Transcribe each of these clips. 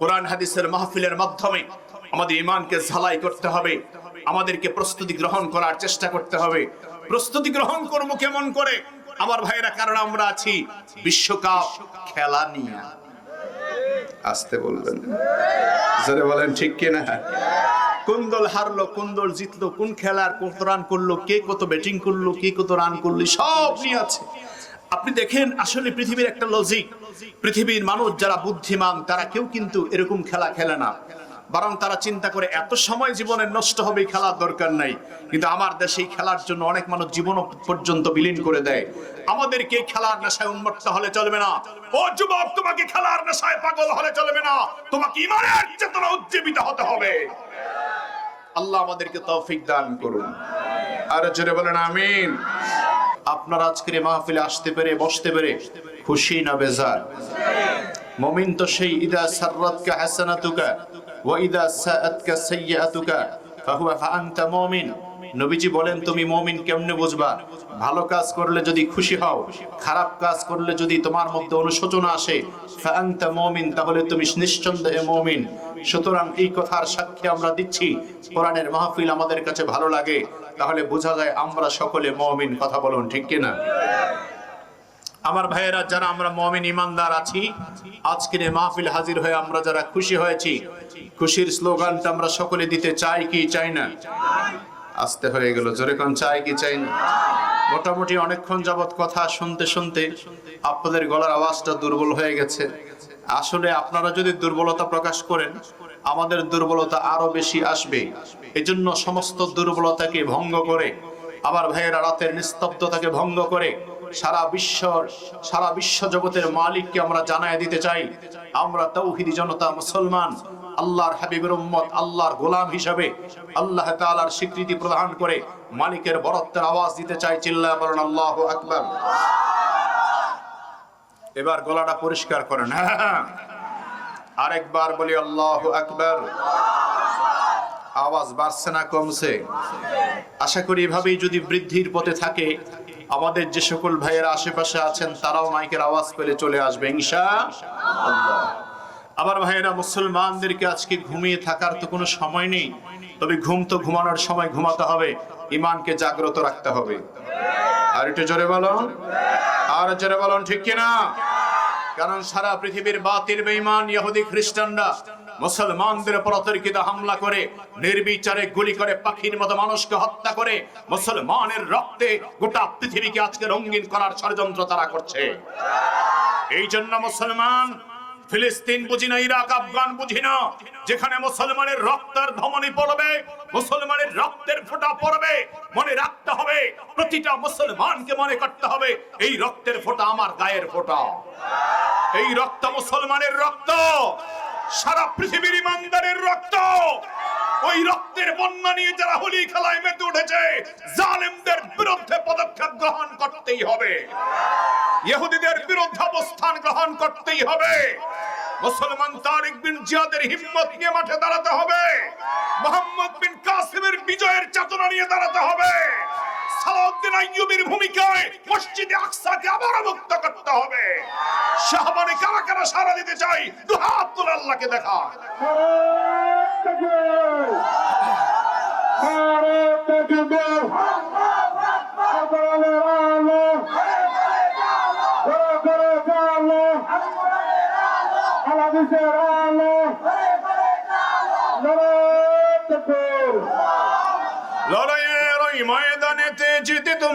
কোরআন হাদিসের মাহফিলের মাধ্যমে আমাদের ইমানকে ঝালাই করতে হবে, আমাদেরকে প্রস্তুতি গ্রহণ করার চেষ্টা করতে হবে। প্রস্তুতি গ্রহণ করব কেমন করে? আমার ভাইরা, কারণ আমরা আছি বিশ্বকাপ খেলা নিয়ে। আসতে বলবেন। বলেন, ঠিক কিনা কোন দল হারলো, কোন দল জিতলো, কোন খেলার কত রান করল, কে কত ব্যাটিং করল, কে কত রান করল, সব নিয়ে আছে। আপনি দেখেন, আসলে পৃথিবীর একটা লজিক পৃথিবীর মানুষ যারা বুদ্ধিমান, তারা কেউ কিন্তু এরকম খেলা খেলে না। বরং তারা চিন্তা করে, এত সময় জীবনে নষ্ট হবে খেলার দরকার নাই। কিন্তু আমার দেশে এই খেলার জন্য অনেক মানুষ জীবন পর্যন্ত বিলীন করে দেয়। আমাদেরকে খেলার নেশায় উন্মত্ত হলে চলবে না? ও যুবক, তোমাকে খেলার নেশায় পাগল হলে চলবে না। তোমাকে ইমানের চেতনা উজ্জীবিত হতে হবে। আল্লাহ আমাদেরকে তৌফিক দান করুন। আর জোরে বলেন, আমিন। আপনার আজকের মাহফিলে আসতে পেরে, বসতে পেরে খুশি না বেজার? মুমিন তো সেই, ইদা সাররাতকা হাসানাতুকা ওয়া ইদা সাআতকা সাইয়্যাতুকা ফাহুয়া ফাআনতা মুমিন? নবীজি বলেন, তুমি মুমিন কেমনে বুঝবা? ভালো কাজ করলে যদি খুশি হও, খারাপ কাজ করলে যদি তোমার মধ্যে অনুশোচনা আসে ফাআনতা মুমিন? তাহলে তুমি নিঃসন্দেহে মুমিন। সুতরাং এই কথার সাক্ষী আমরা দিচ্ছি, কোরআনের মাহফিল আমাদের কাছে ভালো লাগে, তাহলে বোঝা যায় আমরা সকলে মুমিন, কথা বলুন ঠিক কিনা? আমার ভাইয়েরা, যারা আমরা মমিন ইমানদার আছি, আজকের মাহফিল হাজির হয়ে আমরা যারা খুশি হয়েছি, খুশির স্লোগানটা আমরা সকলে দিতে চাই কি চাই না? আসতে হয়ে গেল, জোরে কোন চাই কি চাই না? মোটামুটি অনেকক্ষণ যাবত কথা শুনতে শুনতে আপনাদের গলার আওয়াজটা দুর্বল হয়ে গেছে। আসলে আপনারা যদি দুর্বলতা প্রকাশ করেন, আমাদের দুর্বলতা আরও বেশি আসবে। এজন্য সমস্ত দুর্বলতাকে ভঙ্গ করে, আমার ভাইয়েরা রাতের নিস্তব্ধতাকে ভঙ্গ করে সারা বিশ্ব সারা বিশ্ব জগতের মালিককে আমরা জানায় দিতে চাই। আমরা তৌহিদি জনতা মুসলমান, আল্লাহর হাবিবের উম্মত, আল্লাহর গোলাম হিসাবে আল্লাহ তাআলার স্বীকৃতি প্রদান করে মালিকের বরত্বের আওয়াজ দিতে চাই চিল্লা বলেন আল্লাহু আকবার। এবার গলাটা পরিষ্কার করেন। আরেকবার বলি আল্লাহ আকবর। আওয়াজ বাড়ছে না, কমছে? আশা করি এভাবেই যদি বৃদ্ধির পথে থাকে আমাদের যে সকল ভাইয়েরা আশেপাশে আছেন, তারাও মাইকের আওয়াজ পেলে চলে আসবে আল্লাহ। আবার ভাইয়েরা, মুসলমানদেরকে আজকে ঘুমিয়ে থাকার তো কোনো সময় নেই, তবে ঘুম তো ঘুমানোর সময় ঘুমাতে হবে ইমানকে জাগ্রত রাখতে হবে। আর একটু জোরে বলুন, আর জোরে বলুন, ঠিক কিনা? কারণ সারা পৃথিবীর বাতিল বেঈমান, ইহুদি, খ্রিস্টানরা মুসলমানদের উপর অতর্কিত হামলা করে, নির্বিচারে গুলি করে পাখির মতো মানুষকে হত্যা করে, মুসলমানের রক্তে গোটা পৃথিবীকে আজকে রঙিন করার ষড়যন্ত্র তারা করছে। এই জন্য মুসলমান, ফিলিস্তিন বুঝি না, ইরাক, আফগান বুঝি না, যেখানে মুসলমানের রক্তের ধমনী পড়বে, মুসলমানের রক্তের ফোঁটা পড়বে, মনে রাখতে হবে, প্রতিটা মুসলমানকে মনে করতে হবে, এই রক্তের ফোঁটা আমার গায়ের ফোঁটা। এই রক্ত মুসলমানের রক্ত সারা পৃথিবীর ইমানদারের রক্ত। ওই রক্তের বন্যা নিয়ে যারা হোলি খেলায় মেতে উঠেছে, জালেমদের বিরুদ্ধে পদক্ষেপ গ্রহণ করতেই হবে। ইহুদিদের বিরুদ্ধে অবস্থান গ্রহণ করতেই হবে। মুসলমান তারিক বিন জিয়াদের হিম্মত নিয়ে মাঠে দাঁড়াতে হবে। মোহাম্মদ বিন কাসিমের বিজয়ের চেতনা নিয়ে দাঁড়াতে হবে। সালাউদ্দিন আইয়ুবের ভূমিকায় মসজিদে আকসাকে আবার মুক্ত করতে হবে। শাহবানে কারা কারা সারা দিতে চাই দুহাত তুলে আল্লাহকে দেখা ওই ময়দানেতে যেতে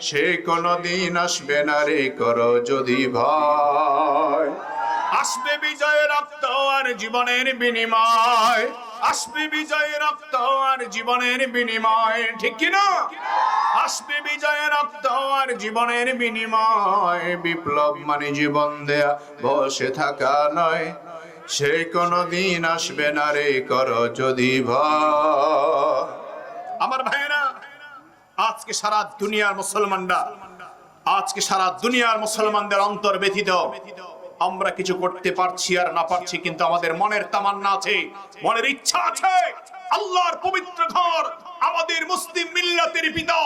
সে কোনদিন আসবে না রে করো যদি ভয়। আসবে বিজয় রক্ত আর জীবনের বিনিময়। আসবে বিজয় রক্ত আর জীবনের বিনিময়। ঠিক কি না? আসবে বিজয় রক্ত আর জীবনের বিনিময়। বিপ্লব মানে জীবন দেয়া, বসে থাকা নয়। সে কোনদিন আসবে না রে করো যদি ভয়। আজকে সারা দুনিয়ার মুসলমানরা, আজকে সারা দুনিয়ার মুসলমানদের অন্তর ব্যথিত। আমরা কিছু করতে পারছি আর না পারছি, কিন্তু আমাদের মনের তামান্না আছে, মনের ইচ্ছা আছে। আল্লাহর পবিত্র ঘর আমাদের মুসলিম মিল্লাতের পিতা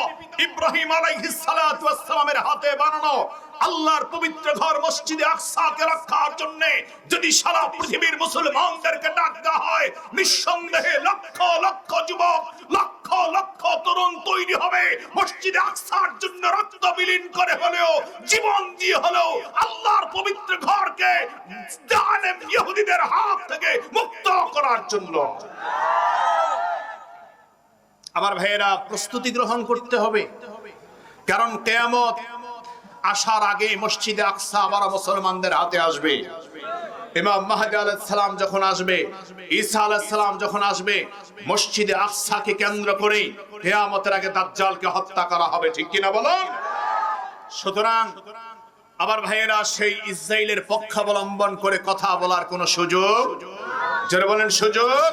ইব্রাহিম আলাইহিস সালাতু ওয়াস সালামের হাতে বানানো। আল্লাহর পবিত্র ঘর মসজিদে আকসাকে রক্ষার জন্য যদি সারা পৃথিবীর মুসলমানদেরকে ডাক দেওয়া হয়, নিঃসন্দেহে লক্ষ লক্ষ যুবক লক্ষ লক্ষ তরুণ তৈরি হবে। মসজিদে আকসার জন্য রক্ত বিলীন করে হলেও, জীবন দিয়ে হলেও আল্লাহর পবিত্র ঘরকে জালেম ইহুদিদের হাত থেকে মুক্ত করার জন্য। আমার ভাইয়েরা, প্রস্তুতি গ্রহণ করতে হবে। কারণ কেয়ামত আসার আগে মসজিদে আকসা আবার মুসলমানদের হাতে আসবে। ইমাম মাহাদি আলাইসালাম যখন আসবে, ঈসা আলাইসালাম যখন আসবে, মসজিদে আকসাকে কেন্দ্র করে কেয়ামতের আগে দাজ্জালকে হত্যা করা হবে, ঠিক কিনা বলুন? সুতরাং আবার ভাইয়েরা, সেই ইসরায়েলের পক্ষাবলম্বন করে কথা বলার কোনো সুযোগ যারা বলেন সুযোগ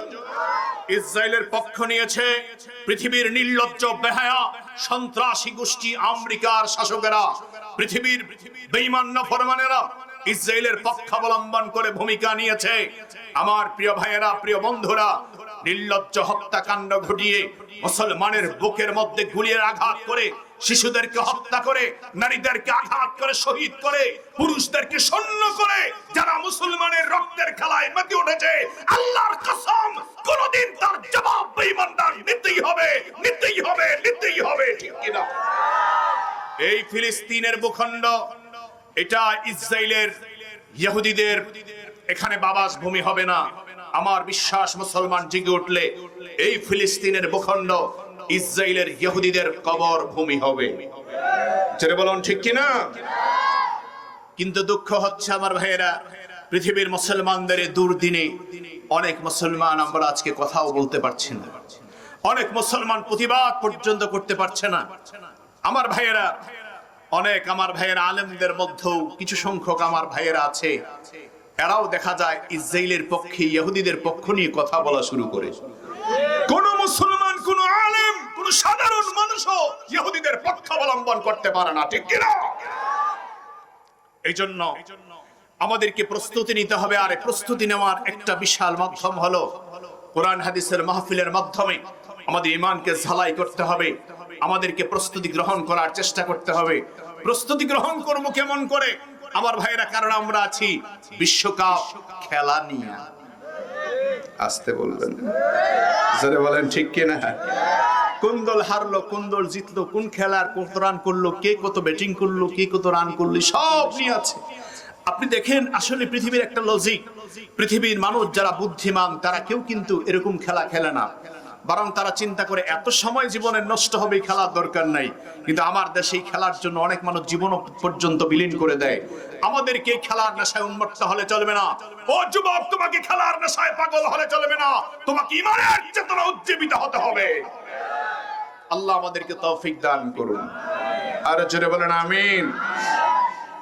ইসরায়েলের পক্ষ নিয়েছে পৃথিবীর নির্লজ্জ, বেহায়া, সন্ত্রাসী গোষ্ঠী আমেরিকার শাসকেরা, পৃথিবীর বেঈমান ফরমানেরা ইসরায়েলের পক্ষাবলম্বন করে ভূমিকা নিয়েছে। আমার প্রিয় ভাইয়েরা, প্রিয় বন্ধুরা, নির্লজ্জ হত্যাকাণ্ড ঘটিয়ে মুসলমানের বুকের মধ্যে গুলির আঘাত করে, শিশুদেরকে হত্যা করে, নারীদেরকে আঘাত করে, শহীদ করে, পুরুষদেরকে শূন্য করে, যারা মুসলমানের রক্তের খেলায় মেতে উঠেছে, আল্লাহর কসম, কোনদিন তার জবাব বেঈমানদার নিতেই হবে নিতেই হবে নিতেই হবে, ঠিক কিনা? এই ফিলিস্তিনের ভূখণ্ড এটা ইসরায়েলের ইহুদিদের, এখানে বাবাস ভূমি হবে না। আমার বিশ্বাস, মুসলমান জেগে উঠলে এই ফিলিস্তিনের ভূখণ্ড ইসরায়েলের ইহুদিদের কবর ভূমি হবে। ছেড়ে বলুন, ঠিক কিনা? কিন্তু দুঃখ হচ্ছে আমার ভাইয়েরা, পৃথিবীর মুসলমানদের দুর্দিনে অনেক মুসলমান আমরা আজকে কথাও বলতে পারছি না। অনেক মুসলমান প্রতিবাদ পর্যন্ত করতে পারছে না। আমার ভাইয়েরা অনেক আমার ভাইয়েরা আলেমদের মধ্যেও কিছু সংখ্যক আমার ভাইয়েরা আছে। এরাও দেখা যায় ইসরায়েলের পক্ষে, ইহুদিদের পক্ষ নিয়ে কথা বলা শুরু করে। কোন মুসলমান, কোন আলেম, কোন সাধারণ মানুষও ইহুদিদের পক্ষ অবলম্বন করতে পারে না, ঠিক কিনা? এই জন্য আমাদেরকে প্রস্তুতি নিতে হবে, আর প্রস্তুতি নেওয়ার একটা বিশাল মাধ্যম হলো কোরআন, হাদিসের মাহফিলের মাধ্যমে আমাদের ইমানকে ঝালাই করতে হবে। আমাদেরকে প্রস্তুতি গ্রহণ করার চেষ্টা করতে হবে। প্রস্তুতি গ্রহণ করব কেমন করে? আমার ভাইরা, কারণ আমরা আছি বিশ্বকাপ খেলা নিয়ে। আসতে বলবেন। জোরে বলেন, ঠিক কিনা? কোন দল হারলো, কোন দল জিতলো, কোন খেলার কত রান করল, কে কত ব্যাটিং করল, কে কত রান করল সব নিয়ে আছে। আপনি দেখেন, আসলে পৃথিবীর একটা লজিক পৃথিবীর মানুষ যারা বুদ্ধিমান, তারা কেউ কিন্তু এরকম খেলা খেলে না। বরং তারা চিন্তা করে, এত সময় জীবনে নষ্ট হবে, এই খেলার দরকার নাই। কিন্তু আমার দেশে এই খেলার জন্য অনেক মানুষ জীবন পর্যন্ত বিলীন করে দেয়। আমাদেরকে খেলার নেশায় উন্মত্ত হলে চলবে না। ও যুবক, তোমাকে খেলার নেশায় পাগল হলে চলবে না। তোমাকে ইমানের চেতনা উজ্জীবিত হতে হবে। আল্লাহ আমাদেরকে তৌফিক দান করুন। আর জোরে বলেন, আমিন।